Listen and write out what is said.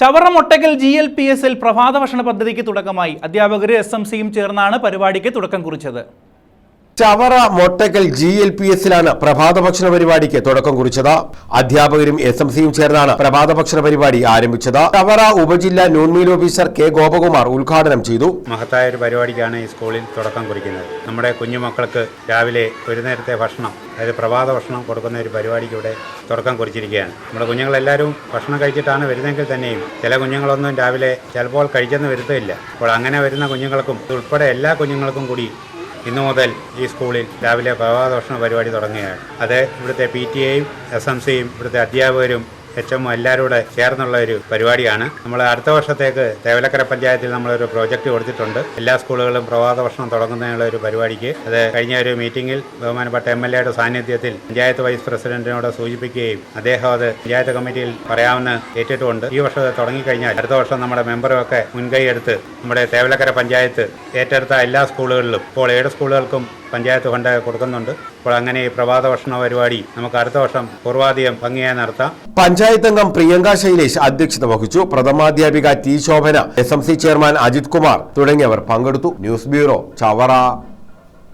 Chavara Mottakkal G L P എസിൽ പ്രഭാത ഭക്ഷണ പദ്ധതിക്ക് തുടക്കമായി. അധ്യാപകരും എസ് എം സിയും ചേർന്നാണ് പരിപാടിക്ക് തുടക്കം കുറിച്ചത്. Chavara Mottakkal G L P എസിലാണ് പ്രഭാത ഭക്ഷണ പരിപാടിക്ക് തുടക്കം കുറിച്ചത്. അധ്യാപകരും എസ് എം സിയും ചേർന്നാണ് പ്രഭാത ഭക്ഷണ പരിപാടി ആരംഭിച്ചത്. ചവറ ഉപജില്ലാ നോൺമീൽ ഓഫീസർ കെ ഗോപകുമാർ ഉദ്ഘാടനം ചെയ്തു. മഹത്തായ ഒരു പരിപാടിക്കാണ് ഈ സ്കൂളിൽ തുടക്കം കുറിക്കുന്നത്. നമ്മുടെ കുഞ്ഞുമക്കൾക്ക് രാവിലെ ഒരു നേരത്തെ ഭക്ഷണം അതായത് പ്രഭാത ഭക്ഷണം കൊടുക്കുന്ന ഒരു പരിപാടിക്ക് ഇവിടെ തുടക്കം കുറിച്ചിരിക്കുകയാണ്. നമ്മുടെ കുഞ്ഞുങ്ങളെല്ലാവരും ഭക്ഷണം കഴിച്ചിട്ടാണ് വരുന്നതെങ്കിൽ തന്നെയും ചില കുഞ്ഞുങ്ങളൊന്നും രാവിലെ ചിലപ്പോൾ കഴിച്ചെന്ന് വരുത്തില്ല അപ്പോൾ അങ്ങനെ വരുന്ന കുഞ്ഞുങ്ങൾക്കും ഉൾപ്പെടെ എല്ലാ കുഞ്ഞുങ്ങൾക്കും കൂടി ഇന്നു മുതൽ ഈ സ്കൂളിൽ രാവിലെ പ്രഭാത പരിപാടി തുടങ്ങുകയാണ്. അത് ഇവിടുത്തെ പി ടി എയും എസ് എം സിയും ഇവിടുത്തെ അധ്യാപകരും എച്ച് എല്ലാവരും കൂടെ ചേർന്നുള്ള ഒരു പരിപാടിയാണ്. നമ്മൾ അടുത്ത വർഷത്തേക്ക് തേവലക്കര പഞ്ചായത്തിൽ നമ്മളൊരു പ്രോജക്റ്റ് കൊടുത്തിട്ടുണ്ട്. എല്ലാ സ്കൂളുകളും പ്രഭാത ഭക്ഷണം തുടങ്ങുന്നതിനുള്ള ഒരു പരിപാടിക്ക്. അത് കഴിഞ്ഞ ഒരു മീറ്റിംഗിൽ ബഹുമാനപ്പെട്ട എം എൽ എയുടെ സാന്നിധ്യത്തിൽ പഞ്ചായത്ത് വൈസ് പ്രസിഡന്റിനോട് സൂചിപ്പിക്കുകയും അദ്ദേഹം അത് പഞ്ചായത്ത് കമ്മിറ്റിയിൽ പറയാമെന്ന് ഏറ്റിട്ടുമുണ്ട്. ഈ വർഷം തുടങ്ങിക്കഴിഞ്ഞാൽ അടുത്ത വർഷം നമ്മുടെ മെമ്പറൊക്കെ മുൻകൈ എടുത്ത് നമ്മുടെ തേവലക്കര പഞ്ചായത്ത് ഏറ്റെടുത്ത എല്ലാ സ്കൂളുകളിലും ഇപ്പോൾ ഏഴ് സ്കൂളുകൾക്കും പഞ്ചായത്ത് ഫണ്ട് കൊടുക്കുന്നുണ്ട്. അപ്പോൾ അങ്ങനെ ഈ പ്രഭാത ഭക്ഷണ പരിപാടി നമുക്ക് അടുത്ത വർഷം പൂർവാധികം ഭംഗിയായി നടത്താം. പഞ്ചായത്ത് അംഗം പ്രിയങ്ക ശൈലേഷ് അധ്യക്ഷത വഹിച്ചു. പ്രഥമാധ്യാപിക T Shobhana S M C chairman Ajith Kumar തുടങ്ങിയവർ പങ്കെടുത്തു. News bureau Chavara.